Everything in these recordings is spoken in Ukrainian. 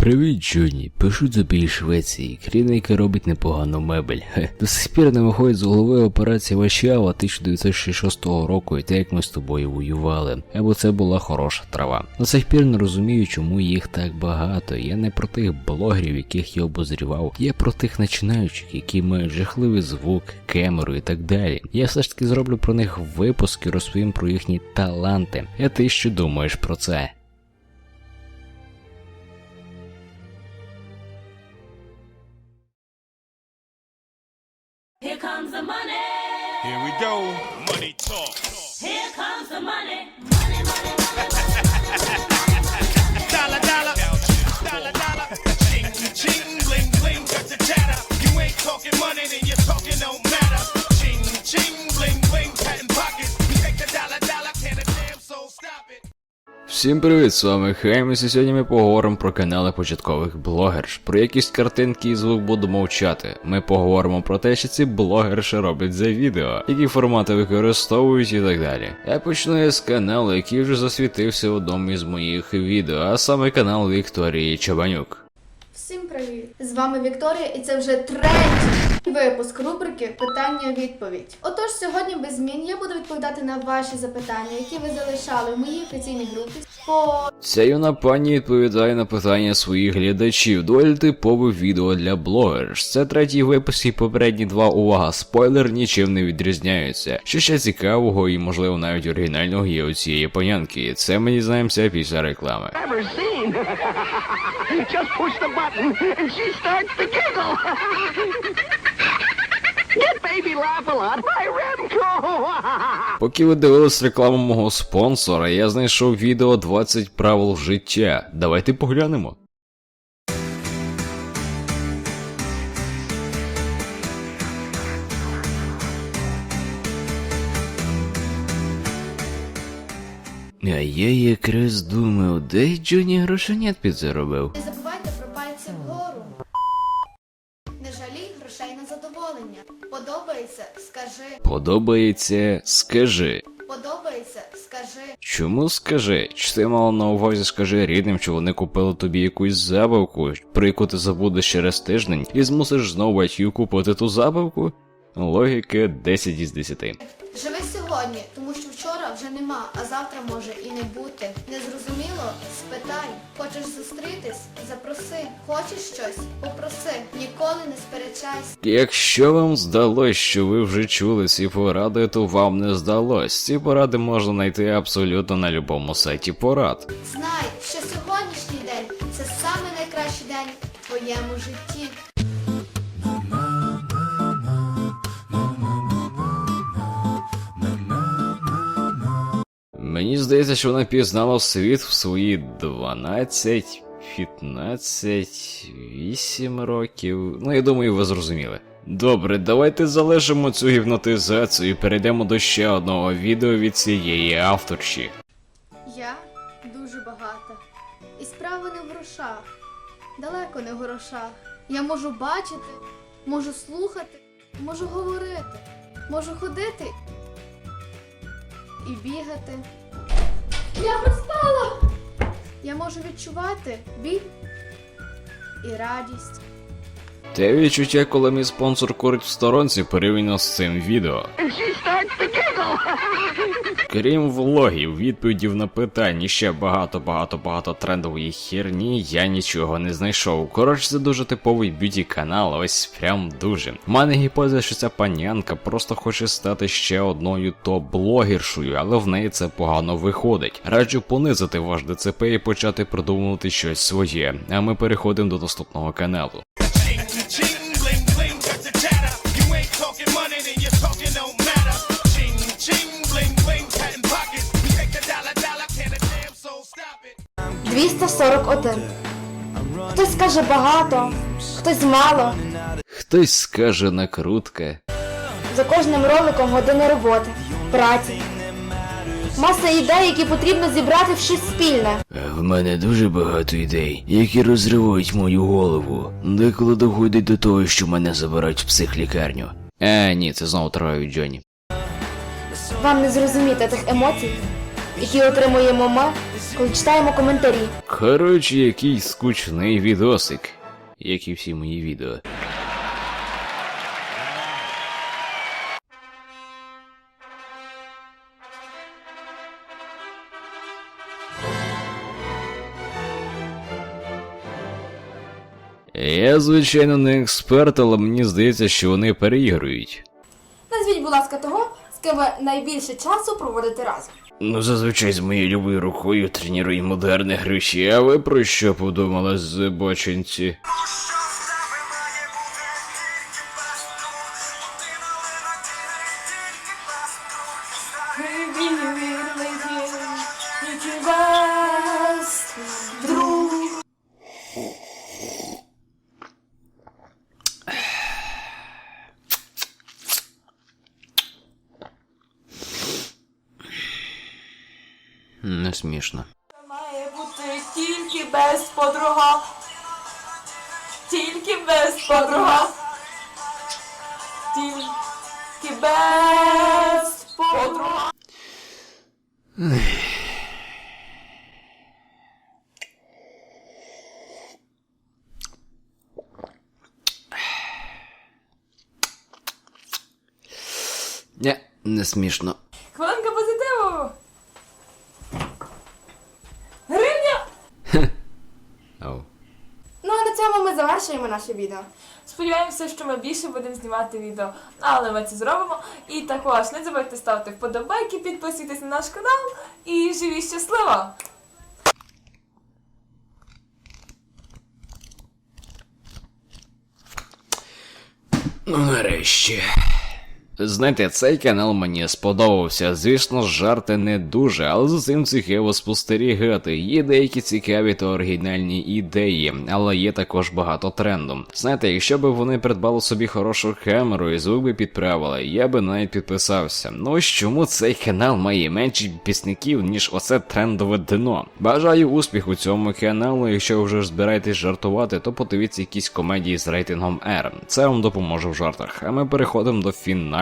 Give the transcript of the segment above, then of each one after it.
Привіт, Джоні. Пишу тобі із Швеції. Яка робить непогану мебель. Хе. До сих пір не виходить з голови операція Ващава 1966 року і те, як ми з тобою воювали. Або це була хороша трава. До сих пір не розумію, чому їх так багато. Я не про тих блогерів, яких я обозрівав. Я про тих починаючих, які мають жахливий звук, камеру і так далі. Я все ж таки зроблю про них випуски, розповім про їхні таланти. А ти що думаєш про це? The money. Here we go. Всім привіт, з вами Хаймес, і сьогодні ми поговоримо про канали початкових блогерш. Про якісь картинки і звук буду мовчати. Ми поговоримо про те, що ці блогерші роблять за відео, які формати використовують і так далі. Я почну з каналу, який вже засвітився в одному із моїх відео, а саме канал Вікторії Чабанюк. Всім привіт! З вами Вікторія, і це вже третій випуск рубрики Питання-відповідь. Отож, сьогодні без змін я буду відповідати на ваші запитання, які ви залишали в моїй офіційній групі по Ця юна пані відповідає на питання своїх глядачів. Доволі типове відео для блогерш. Це третій випуск і попередні два увага. Спойлер нічим не відрізняються. Що ще цікавого і можливо навіть оригінального є у цієї панянки. Це ми дізнаємося після реклами. Just push the button and she starts to giggle. Поки ви дивились рекламу мого спонсора, я знайшов відео 20 правил життя. Давайте поглянемо. А я якраз думав, де Джоні грошенят підзаробив. Подобається, скажи. Подобається, скажи. Чому скажи? Чи ти мала на увазі скажи рідним, що вони купили тобі якусь забавку, про яку ти забудеш через тиждень, і змусиш знову батьків купити ту забавку? Логіка 10 із 10. Живи сьогодні, тому що вчора вже нема, а завтра може і не бути. Незрозуміло? Спитай. Хочеш зустрітись? Запроси. Хочеш щось? Попроси. Ніколи не сперечайся. Якщо вам здалось, що ви вже чули ці поради, то вам не здалось. Ці поради можна знайти абсолютно на будь-якому сайті порад. Знай, що сьогоднішній день це саме найкращий день в твоєму житті. Мені здається, що вона пізнала світ в свої 12, 15, 8 років. Ну, я думаю, ви зрозуміли. Добре, давайте залишимо цю гіпнотизацію і перейдемо до ще одного відео від цієї авторші. Я дуже багата. І справа не в грошах. Далеко не в грошах. Я можу бачити, можу слухати, можу говорити, можу ходити і бігати. Я проспала! Я можу відчувати біль і радість. Те відчуття, коли мій спонсор курить в сторонці порівняно з цим відео. And she starts to giggle. Крім влогів, відповідів на питання, ще багато багато багато трендової херні, я нічого не знайшов. Коротше, це дуже типовий б'юті канал, ось прям дуже. У мене гіпотеза, що ця панянка просто хоче стати ще одною топ-блогершою, але в неї це погано виходить. Раджу понизити ваш ДЦП і почати придумувати щось своє. А ми переходимо до наступного каналу. 241. Хтось скаже багато, хтось мало. Хтось скаже накрутка. За кожним роликом години роботи, праці. Маса ідей, які потрібно зібрати в щось спільне. В мене дуже багато ідей, які розривають мою голову. Деколи доходить до того, що мене забирають в психлікарню. Е, ні, це знову тривають Джоні. Вам не зрозуміти тих емоцій, які отримуємо ми, коли читаємо коментарі. Коротше, якийсь скучний відосик, як і всі мої відео. Я, звичайно, не експерт, але мені здається, що вони переігрують. Назвіть, будь ласка, того, з ким ви найбільше часу проводите разом. Ну, зазвичай з моєю любою рукою тренірую модерні гріші, а ви про що подумали збочинці? Не смішно. Має бути тільки без подруга. Тільки без подруга. Тільки без подруга. Не, не смішно. Хвилинка позитиву. Гривня. Ау. Ну а на цьому ми наше відео. Сподіваємося, що ми більше будемо знімати відео, але ми це зробимо. І також не забудьте ставити вподобайки, підписуйтесь на наш канал і живі щасливо! Ну, нарешті. Знаєте, цей канал мені сподобався. Звісно, жарти не дуже, але за цим цікаво спостерігати. Є деякі цікаві та оригінальні ідеї, але є також багато тренду. Знаєте, якщо б вони придбали собі хорошу камеру і звук би підправили, я би навіть підписався. Ну ось чому цей канал має менше підписників, ніж оце трендове дно. Бажаю успіху цьому каналу. Якщо ви вже збираєтесь жартувати, то подивіться якісь комедії з рейтингом R. Це вам допоможе в жартах. А ми переходимо до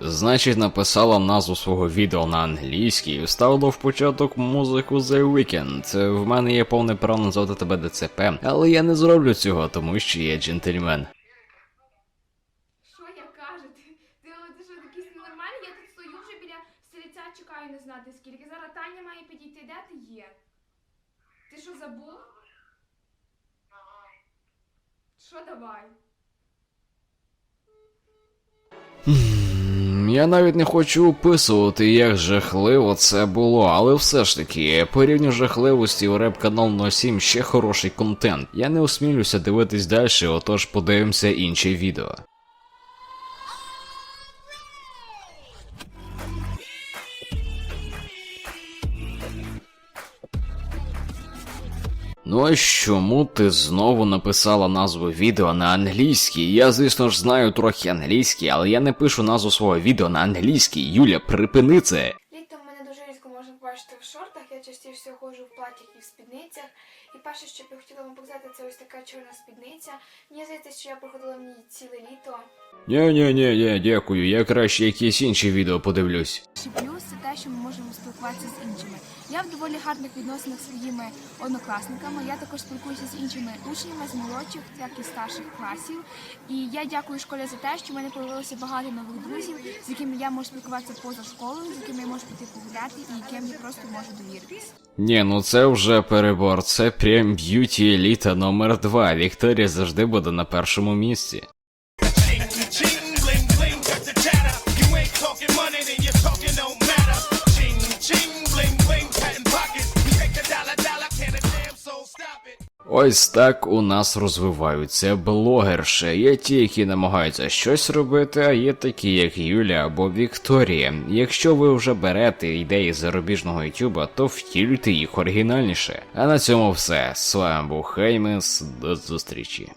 Значить, написала назву свого відео на англійській і вставила в початок музику The Weeknd. В мене є повне право назвати тебе ДЦП, але я не зроблю цього, тому що я джентльмен. Що я кажу? Ти, ти, що якийсь ненормальний? Я тут стою вже біля стільця, чекаю не знати скільки. Зараз Таня має підійти. Де ти є? Ти що забув? Що давай? Я навіть не хочу описувати, як жахливо це було, але все ж таки, по рівню жахливості у реп канал 07 ще хороший контент. Я не усмілюся дивитись далі, отож подивимося інші відео. Ну а чому ти знову написала назву відео на англійській? Я, звісно ж, знаю трохи англійський, але я не пишу назву свого відео на англійській. Юля, припини це. Літом мене дуже різко можна побачити в шортах. Я частіше ходжу в платях і в спідницях. І перше, що б я хотіла вам показати, це ось така чорна спідниця. Мені здається, що я проходила в ній ціле літо. Ні, ні, ні, ні, дякую. Я краще якісь інші відео подивлюсь. Перший плюс це те, що ми можемо спілкуватися з іншими. Я в доволі гарних відносинах зі своїми однокласниками. Я також спілкуюся з іншими учнями з молодших, так і старших класів. І я дякую школі за те, що в мене появилося багато нових друзів, з якими я можу спілкуватися поза школою, з якими я можу піти погуляти і яким я просто можу довіритись. Ні, ну це вже перебор. Це прям б'юті еліта номер 2 Вікторія завжди буде на першому місці. Ось так у нас розвиваються блогерші. Є ті, які намагаються щось робити, а є такі, як Юля або Вікторія. Якщо ви вже берете ідеї зарубіжного Ютуба, то втілюйте їх оригінальніше. А на цьому все. З вами був Хеймес. До зустрічі.